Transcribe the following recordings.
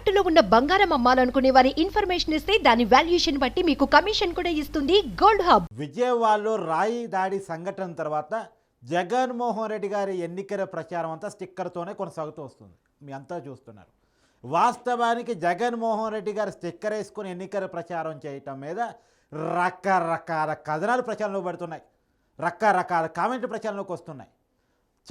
తాకట్టులో ఉన్న బంగారం అమ్మాలనుకునే వారి ఇన్ఫర్మేషన్ ఇస్తే దాని వాల్యుయేషన్ బట్టి మీకు కమిషన్ కూడా ఇస్తుంది గోల్డ్ హబ్. విజయవాడలో రాయి దాడి సంఘటన తర్వాత జగన్మోహన్ రెడ్డి గారి ఎన్నికల ప్రచారం అంతా స్టిక్కర్తోనే కొనసాగుతూ వస్తుంది. మీ అంతా చూస్తున్నారు. వాస్తవానికి జగన్మోహన్ రెడ్డి గారు స్టిక్కర్ వేసుకొని ఎన్నికల ప్రచారం చేయటం మీద రకరకాల కథనాలు ప్రచారంలో పడుతున్నాయి. రకరకాల కామెంట్ ప్రచారంలోకి వస్తున్నాయి.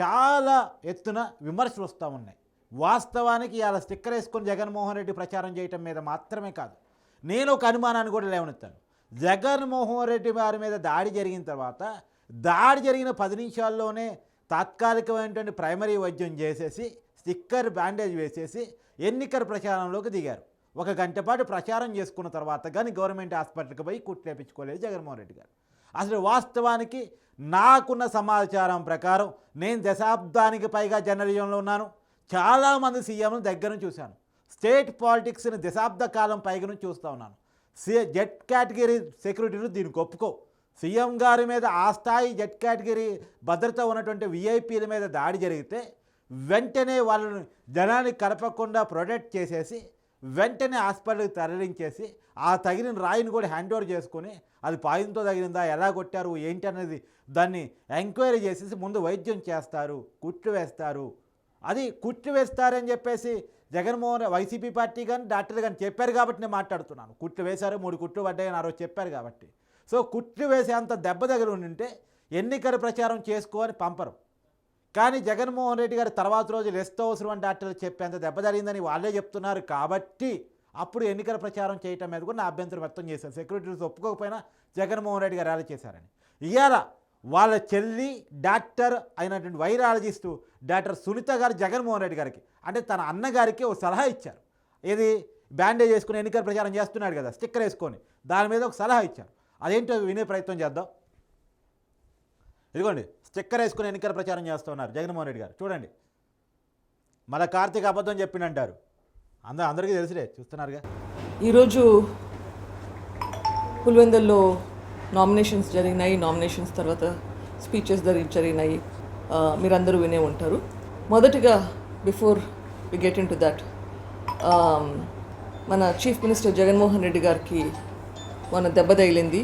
చాలా ఎత్తున విమర్శలు వస్తూ ఉన్నాయి. వాస్తవానికి ఇలా స్టిక్కర్ వేసుకొని జగన్మోహన్ రెడ్డి ప్రచారం చేయటం మీద మాత్రమే కాదు. నేను ఒక అనుమానాన్ని కూడా లేవనెత్తాను. జగన్మోహన్ రెడ్డి వారి మీద దాడి జరిగిన తర్వాత దాడి జరిగిన పది నిమిషాల్లోనే తాత్కాలికమైనటువంటి ప్రైమరీ వైద్యం చేసేసి స్టిక్కర్ బ్యాండేజ్ వేసేసి ఎన్నికల ప్రచారంలోకి దిగారు. ఒక గంట పాటు ప్రచారం చేసుకున్న తర్వాత కానీ గవర్నమెంట్ హాస్పిటల్కి పోయి కుట్లేపించుకోలేదు జగన్మోహన్ రెడ్డి గారు. అసలు వాస్తవానికి నాకున్న సమాచారం ప్రకారం నేను దశాబ్దానికి పైగా జర్నలిజంలో ఉన్నాను. చాలామంది సీఎంలు దగ్గర నుంచి చూశాను. స్టేట్ పాలిటిక్స్ని దశాబ్ద కాలం పైగా నుంచి చూస్తూ ఉన్నాను. సి జెడ్ కేటగిరీ సెక్యూరిటీలు దీనికి ఒప్పుకో. సీఎం గారి మీద ఆ స్థాయి జెడ్ కేటగిరీ భద్రత ఉన్నటువంటి విఐపీల మీద దాడి జరిగితే వెంటనే వాళ్ళని జనాన్ని కలపకుండా ప్రొటెక్ట్ చేసేసి వెంటనే హాస్పిటల్కి తరలించేసి ఆ తగిన రాయిని కూడా హ్యాండ్ ఓవర్ చేసుకొని అది పాయంతో తగిలిందా ఎలా కొట్టారు ఏంటి అనేది దాన్ని ఎంక్వైరీ చేసేసి ముందు వైద్యం చేస్తారు కుట్లు వేస్తారు అది కుట్లు వేస్తారని చెప్పేసి జగన్మోహన్ వైసీపీ పార్టీ కానీ డాక్టర్లు కానీ చెప్పారు కాబట్టి నేను మాట్లాడుతున్నాను. కుట్లు వేశారు మూడు కుట్లు పడ్డాయని ఆ రోజు చెప్పారు కాబట్టి. సో కుట్లు వేసే అంత దెబ్బ దగ్గర ఉంటే ఎన్నికల ప్రచారం చేసుకోని పంపరు. కానీ జగన్మోహన్ రెడ్డి గారు తర్వాత రోజు రెస్ట్ అవసరం అని డాక్టర్లు చెప్పేంత దెబ్బ జరిగిందని వాళ్ళే చెప్తున్నారు కాబట్టి అప్పుడు ఎన్నికల ప్రచారం చేయటం మీద కూడా నా అభ్యంతరం వ్యక్తం చేశారు సెక్యూరిటీస్ ఒప్పుకోకపోయినా జగన్మోహన్ రెడ్డి గారు ర్యాలీ చేశారని. ఇవాళ వాళ్ళ చెల్లి డాక్టర్ అయినటువంటి వైరాలజిస్టు డాక్టర్ సునీత గారు జగన్మోహన్ రెడ్డి గారికి. అంటే తన అన్నగారికి ఒక సలహా ఇచ్చారు. ఏది? బ్యాండేజ్ వేసుకుని ఎన్నికల ప్రచారం చేస్తున్నాడు కదా స్టిక్కర్ వేసుకొని. దాని మీద ఒక సలహా ఇచ్చారు. అదేంటో వినే ప్రయత్నం చేద్దాం. ఇదిగోండి స్టిక్కర్ వేసుకుని ఎన్నికల ప్రచారం చేస్తున్నారు జగన్మోహన్ రెడ్డి గారు. చూడండి. మన కార్తీక్ అబద్ధం చెప్పిండంటారు. అందరూ అందరికీ తెలుసులే చూస్తున్నారుగా. ఈరోజు పులివెందల్లో నామినేషన్స్ జరిగినాయి నామినేషన్స్ తర్వాత స్పీచెస్ జరిగినాయి. మీరందరూ వినే ఉంటారు. మొదటిగా before we get into that మన చీఫ్ మినిస్టర్ జగన్మోహన్ రెడ్డి గారికి మన దెబ్బ తగిలింది.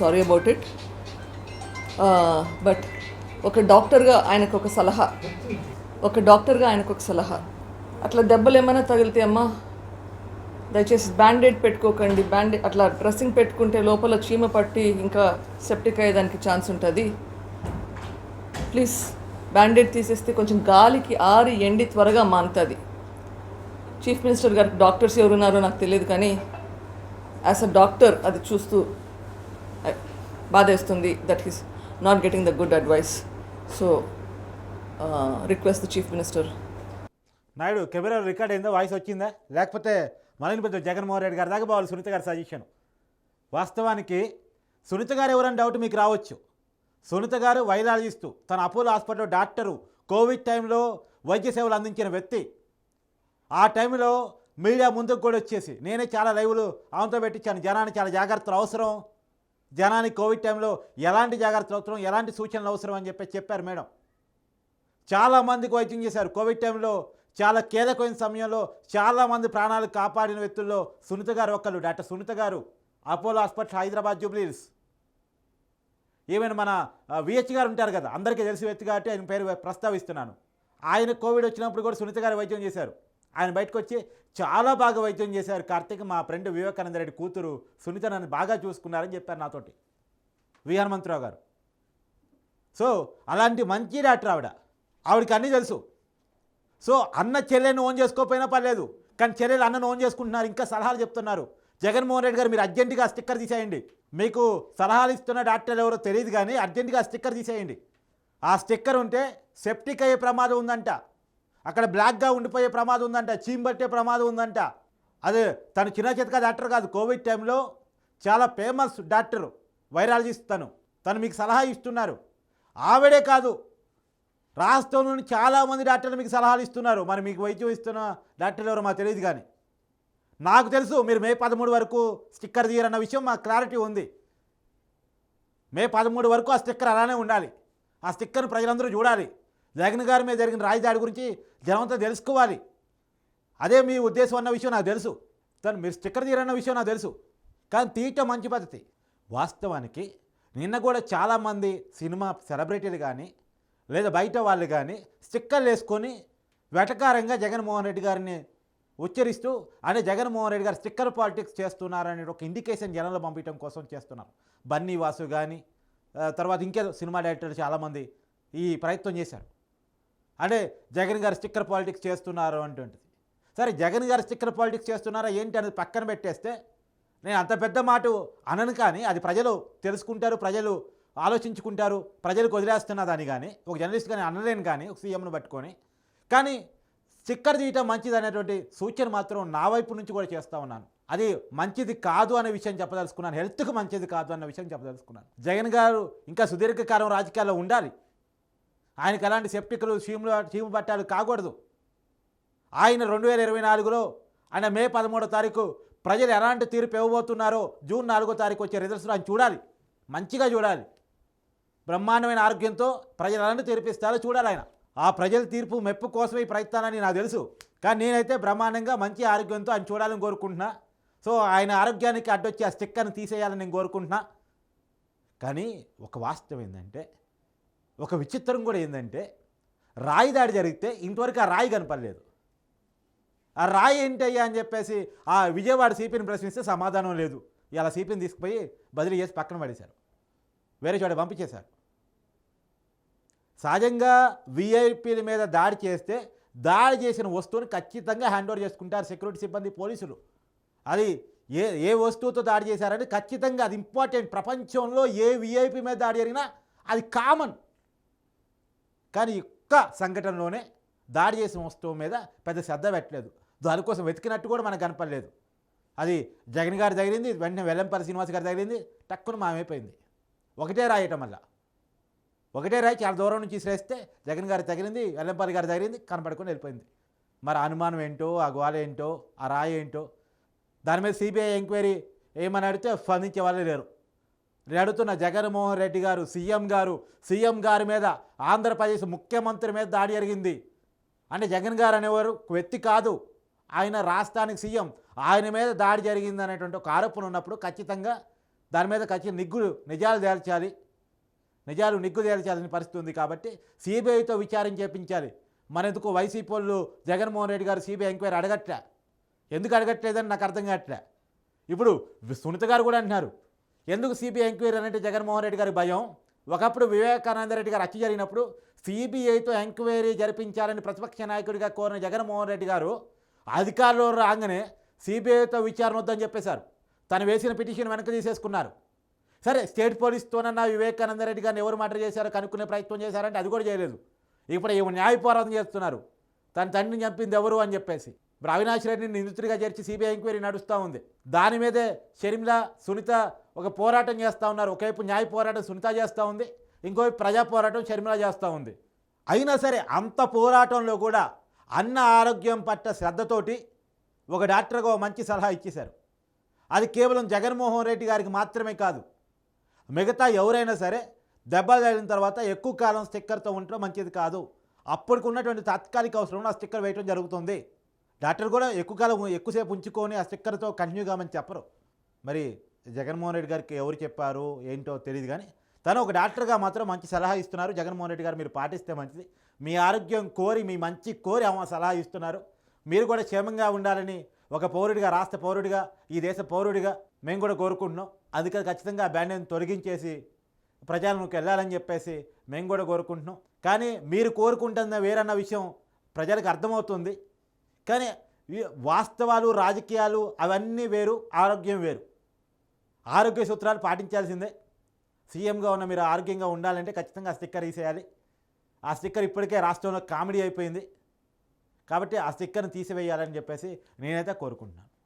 సారీ అబౌట్ ఇట్ బట్ ఒక డాక్టర్గా ఆయనకు ఒక సలహా. ఒక డాక్టర్గా ఆయనకు ఒక సలహా. అట్లా దెబ్బలు ఏమైనా తగిలితే అమ్మ దయచేసి బ్యాండేడ్ పెట్టుకోకండి. బ్యాండేడ్ అట్లా డ్రెస్సింగ్ పెట్టుకుంటే లోపల చీమ పట్టి ఇంకా సెప్టిక్ అయ్యేదానికి ఛాన్స్ ఉంటుంది. ప్లీజ్ బ్యాండేడ్ తీసేస్తే కొంచెం గాలికి ఆరి ఎండి త్వరగా మానుతుంది. చీఫ్ మినిస్టర్ గారు డాక్టర్స్ ఎవరున్నారో నాకు తెలియదు కానీ యాజ్ అ డాక్టర్ అది చూస్తూ బాధేస్తుంది that is not getting the good advice. So request the chief minister. Naidu camera record అయిందా? వాయిస్ వచ్చిందా? లేకపోతే మలనిపతి పెద్ద జగన్మోహన్ రెడ్డి గారి దాకా బావాలి సునీత గారి సజెషన్. వాస్తవానికి సునీత గారు ఎవరని డౌట్ మీకు రావచ్చు. సునీత గారు వైరాలజిస్టు తన అపోలో హాస్పిటల్లో డాక్టరు కోవిడ్ టైంలో వైద్య సేవలు అందించిన వ్యక్తి. ఆ టైంలో మీడియా ముందుకు కూడా వచ్చేసి నేనే చాలా లైవ్లు ఆమెతో పెట్టించాను జనానికి చాలా జాగ్రత్తలు అవసరం. జనానికి కోవిడ్ టైంలో ఎలాంటి జాగ్రత్తలు అవసరం ఎలాంటి సూచనలు అవసరం అని చెప్పి చెప్పారు మేడం. చాలామందికి వైద్యం చేశారు. కోవిడ్ టైంలో చాలా కీలకమైన సమయంలో చాలామంది ప్రాణాలు కాపాడిన వ్యక్తుల్లో సునీత గారు ఒకళ్ళు డాక్టర్ సునీత గారు అపోలో హాస్పిటల్ హైదరాబాద్ జూబ్లీస్ ఈవెన్ మన విహెచ్ గారు ఉంటారు కదా అందరికీ తెలిసి వ్యక్తి కాబట్టి ఆయన పేరు ప్రస్తావిస్తున్నాను. ఆయన కోవిడ్ వచ్చినప్పుడు కూడా సునీత గారు వైద్యం చేశారు. ఆయన బయటకు వచ్చి చాలా బాగా వైద్యం చేశారు. కార్తీక్ మా ఫ్రెండ్ వివేకానంద రెడ్డి కూతురు సునీత నన్ను బాగా చూసుకున్నారని చెప్పారు నాతోటి. వి హనుమంతరావు గారు. సో అలాంటి మంచి డాక్టర్ ఆవిడ. ఆవిడకి అన్నీ తెలుసు. సో అన్న చెల్లెని ఓన్ చేసుకోకపోయినా పర్లేదు. కానీ చెల్లెలు అన్నను ఓన్ చేసుకుంటున్నారు. ఇంకా సలహాలు చెప్తున్నారు. జగన్మోహన్ రెడ్డి గారు మీరు అర్జెంటుగా స్టిక్కర్ తీసేయండి. మీకు సలహాలు ఇస్తున్న డాక్టర్లు ఎవరో తెలియదు కానీ అర్జెంటుగా స్టిక్కర్ తీసేయండి. ఆ స్టిక్కర్ ఉంటే సెప్టిక్ అయ్యే ప్రమాదం ఉందంట. అక్కడ బ్లాక్గా ఉండిపోయే ప్రమాదం ఉందంట. చీమ్ పట్టే ప్రమాదం ఉందంట. అదే తను చిన్న చితక డాక్టర్ కాదు. కోవిడ్ టైంలో చాలా ఫేమస్ డాక్టరు వైరాలజిస్ట్ తను. తను మీకు సలహా ఇస్తున్నారు. ఆవిడే కాదు రాష్ట్రంలోని చాలామంది డాక్టర్లు మీకు సలహాలు ఇస్తున్నారు. మరి మీకు వైద్యం ఇస్తున్న డాక్టర్లు ఎవరో మాకు తెలియదు కానీ. నాకు తెలుసు మీరు మే పదమూడు వరకు స్టిక్కర్ తీయరన్న విషయం మాకు క్లారిటీ ఉంది. మే పదమూడు వరకు ఆ స్టిక్కర్ అలానే ఉండాలి. ఆ స్టిక్కర్ని ప్రజలందరూ చూడాలి. జగన్ గారి మీద జరిగిన రాజధాడి గురించి జనమంతా తెలుసుకోవాలి. అదే మీ ఉద్దేశం అన్న విషయం నాకు తెలుసు. తను మీరు స్టిక్కర్ తీరన్న విషయం నాకు తెలుసు. కానీ తీయటం మంచి పద్ధతి. వాస్తవానికి నిన్న కూడా చాలామంది సినిమా సెలబ్రిటీలు కానీ లేదా బయట వాళ్ళు కానీ స్టిక్కర్లు వేసుకొని వెటకారంగా జగన్మోహన్ రెడ్డి గారిని ఉచ్చరిస్తూ అంటే జగన్మోహన్ రెడ్డి గారు స్టిక్కర్ పాలిటిక్స్ చేస్తున్నారనే ఒక ఇండికేషన్ జనంలో పంపించడం కోసం చేస్తున్నారు. బన్నీ వాసు కానీ తర్వాత ఇంకేదో సినిమా డైరెక్టర్లు చాలామంది ఈ ప్రయత్నం చేశారు. అంటే జగన్ గారు స్టిక్కర్ పాలిటిక్స్ చేస్తున్నారు అంటుంటుంది. సరే జగన్ గారు స్టిక్కర్ పాలిటిక్స్ చేస్తున్నారా ఏంటి అనేది పక్కన పెట్టేస్తే నేను అంత పెద్ద మాట అనను కానీ అది ప్రజలు తెలుసుకుంటారు ప్రజలు ఆలోచించుకుంటారు ప్రజలకు వదిలేస్తున్నదని కానీ ఒక జర్నలిస్ట్ కానీ అనలేను కానీ ఒక సీఎంను పట్టుకొని. కానీ స్టిక్కర్ తీయటం మంచిది అనేటువంటి సూచన మాత్రం నా వైపు నుంచి కూడా చేస్తూ ఉన్నాను. అది మంచిది కాదు అనే విషయం చెప్పదలుచుకున్నాను. హెల్త్కి మంచిది కాదు అన్న విషయం చెప్పదలుచుకున్నాను. జగన్ గారు ఇంకా సుదీర్ఘకాలం రాజకీయాల్లో ఉండాలి. ఆయనకు ఎలాంటి సెప్టికలు చీములు చీము పట్టాలు కాకూడదు. ఆయన రెండు వేల ఇరవై నాలుగులో ఆయన మే పదమూడో తారీఖు ప్రజలు ఎలాంటి తీర్పు ఇవ్వబోతున్నారో జూన్ నాలుగో తారీఖు వచ్చే రిజల్ట్స్లో ఆయన చూడాలి. మంచిగా చూడాలి. బ్రహ్మాండమైన ఆరోగ్యంతో ప్రజలను తెరిపిస్తారో చూడాలి ఆయన. ఆ ప్రజల తీర్పు మెప్పు కోసమే ఈ నాకు తెలుసు. కానీ నేనైతే బ్రహ్మాండంగా మంచి ఆరోగ్యంతో ఆయన చూడాలని కోరుకుంటున్నా. సో ఆయన ఆరోగ్యానికి అడ్డొచ్చి ఆ స్టిక్కర్ని తీసేయాలని నేను కోరుకుంటున్నా. కానీ ఒక వాస్తవం ఏంటంటే ఒక విచిత్రం కూడా ఏంటంటే రాయి దాడి జరిగితే ఇంతవరకు ఆ రాయి కనపడలేదు. ఆ రాయి ఏంటయ్యా అని చెప్పేసి ఆ విజయవాడ సిపిని ప్రశ్నిస్తే సమాధానం లేదు. ఇలా సిపిని తీసుకుపోయి బదిలీ చేసి పక్కన పడేశారు. వేరే చోట పంపించేశారు. సహజంగా విఐపీల మీద దాడి చేస్తే దాడి చేసిన వస్తువుని ఖచ్చితంగా హ్యాండ్ ఓవర్ చేసుకుంటారు సెక్యూరిటీ సిబ్బంది పోలీసులు. అది ఏ ఏ వస్తువుతో దాడి చేశారని ఖచ్చితంగా అది ఇంపార్టెంట్. ప్రపంచంలో ఏ వీఐపీ మీద దాడి జరిగినా అది కామన్. కానీ ఒక్క సంఘటనలోనే దాడి చేసిన వస్తువు మీద పెద్ద శ్రద్ధ పెట్టలేదు. దానికోసం వెతికినట్టు కూడా మనకు కనపడలేదు. అది జగన్ గారు తగిలింది వెంటనే వెల్లంపల్లి శ్రీనివాస్ గారు తగిలింది టక్కున మామైపోయింది ఒకటే రాయటం వల్ల. ఒకటే రాయి చాలా దూరం నుంచి శ్రేస్తే జగన్ గారు తగిలింది వెల్లంపల్లి గారు తగిలింది కనపడుకొని వెళ్ళిపోయింది. మరి అనుమానం ఏంటో ఆ గోల ఏంటో ఆ రాయి ఏంటో? దాని మీద సిబిఐ ఎంక్వైరీ ఏమని అడిగితే స్పందించే వాళ్ళే లేరు. నేను అడుగుతున్న జగన్మోహన్ రెడ్డి గారు సీఎం గారు సీఎం గారి మీద ఆంధ్రప్రదేశ్ ముఖ్యమంత్రి మీద దాడి జరిగింది అంటే జగన్ గారు అనేవారు వ్యక్తి కాదు. ఆయన రాష్ట్రానికి సీఎం. ఆయన మీద దాడి జరిగింది అనేటువంటి ఒక ఆరోపణ ఉన్నప్పుడు ఖచ్చితంగా దాని మీద ఖచ్చితంగా నిగ్గులు నిజాలు తేల్చాలి. నిజాలు నిగ్గు తేల్చాల్సిన పరిస్థితి ఉంది కాబట్టి సిబిఐతో విచారం చేపించాలి. మనెందుకు వైసీపీ వాళ్ళు జగన్మోహన్ రెడ్డి గారు సిబిఐ ఎంక్వైరీ అడగట్లే. ఎందుకు అడగట్లేదని నాకు అర్థం కావట్లే ఇప్పుడు సునీత గారు కూడా అంటున్నారు. ఎందుకు సిబిఐ ఎంక్వైరీ అంటే జగన్మోహన్ రెడ్డి గారి భయం? ఒకప్పుడు వివేకానంద రెడ్డి గారు హత్య జరిగినప్పుడు సిబిఐతో ఎంక్వైరీ జరిపించాలని ప్రతిపక్ష నాయకుడిగా కోరిన జగన్మోహన్ రెడ్డి గారు అధికారంలో రాగానే సిబిఐతో విచారణ వద్దని చెప్పేశారు. తను వేసిన పిటిషన్ వెనక్కి తీసేసుకున్నారు. సరే స్టేట్ పోలీస్తోనన్నా వివేకానంద రెడ్డి గారిని ఎవరు మర్డర్ చేశారో కనుక్కునే ప్రయత్నం చేశారంటే అది కూడా చేయలేదు. ఇప్పుడు ఏమో న్యాయ పోరాటం చేస్తున్నారు. తన తండ్రిని చంపింది ఎవరు అని చెప్పేసి. ఇప్పుడు అవినాష్ రెడ్డిని నిందితుడిగా చేర్చి సిబిఐ ఎంక్వైరీ నడుస్తూ ఉంది. దాని మీదే షర్మిల సునీత ఒక పోరాటం చేస్తూ ఉన్నారు. ఒకవైపు న్యాయ పోరాటం సునీత చేస్తూ ఉంది. ఇంకోవైపు ప్రజా పోరాటం షర్మిల చేస్తూ ఉంది. అయినా సరే అంత పోరాటంలో కూడా అన్న ఆరోగ్యం పట్ల శ్రద్ధతోటి ఒక డాక్టర్గా ఒక మంచి సలహా ఇచ్చేశారు. అది కేవలం జగన్మోహన్ రెడ్డి గారికి మాత్రమే కాదు మిగతా ఎవరైనా సరే దెబ్బ తగిలిన తర్వాత ఎక్కువ కాలం స్టిక్కర్తో ఉండటం మంచిది కాదు. అప్పటికి ఉన్నటువంటి తాత్కాలిక అవసరంలో ఆ స్టిక్కర్ వేయడం జరుగుతుంది. డాక్టర్ కూడా ఎక్కువ కాలం ఎక్కువసేపు ఉంచుకొని ఆ స్టిక్కర్తో కంటిన్యూ కామని చెప్పరు. మరి జగన్మోహన్ రెడ్డి గారికి ఎవరు చెప్పారు? ఏంటో తెలియదు కానీ తను ఒక డాక్టర్గా మాత్రం మంచి సలహా ఇస్తున్నారు. జగన్మోహన్ రెడ్డి గారు మీరు పాటిస్తే మంచిది. మీ ఆరోగ్యం కోరి మీ మంచి కోరి ఆమె సలహా ఇస్తున్నారు. మీరు కూడా క్షేమంగా ఉండాలని ఒక పౌరుడిగా రాష్ట్ర పౌరుడిగా ఈ దేశ పౌరుడిగా మేము కూడా కోరుకుంటున్నాం. అందుకని ఖచ్చితంగా ఆ తొలగించేసి ప్రజలకు వెళ్ళాలని చెప్పేసి మేము కూడా కోరుకుంటున్నాం. కానీ మీరు కోరుకుంటున్న వేరన్న విషయం ప్రజలకు అర్థమవుతుంది. కానీ వాస్తవాలు రాజకీయాలు అవన్నీ వేరు ఆరోగ్యం వేరు. ఆరోగ్య సూత్రాలు పాటించాల్సిందే. సీఎంగా ఉన్న మీరు ఆరోగ్యంగా ఉండాలంటే ఖచ్చితంగా స్టిక్కర్ తీసేయాలి. ఆ స్టిక్కర్ ఇప్పటికే రాష్ట్రంలో కామెడీ అయిపోయింది. కాబట్టి ఆ స్టిక్కర్ని తీసివేయాలని చెప్పేసి నేనైతే కోరుకుంటున్నాను.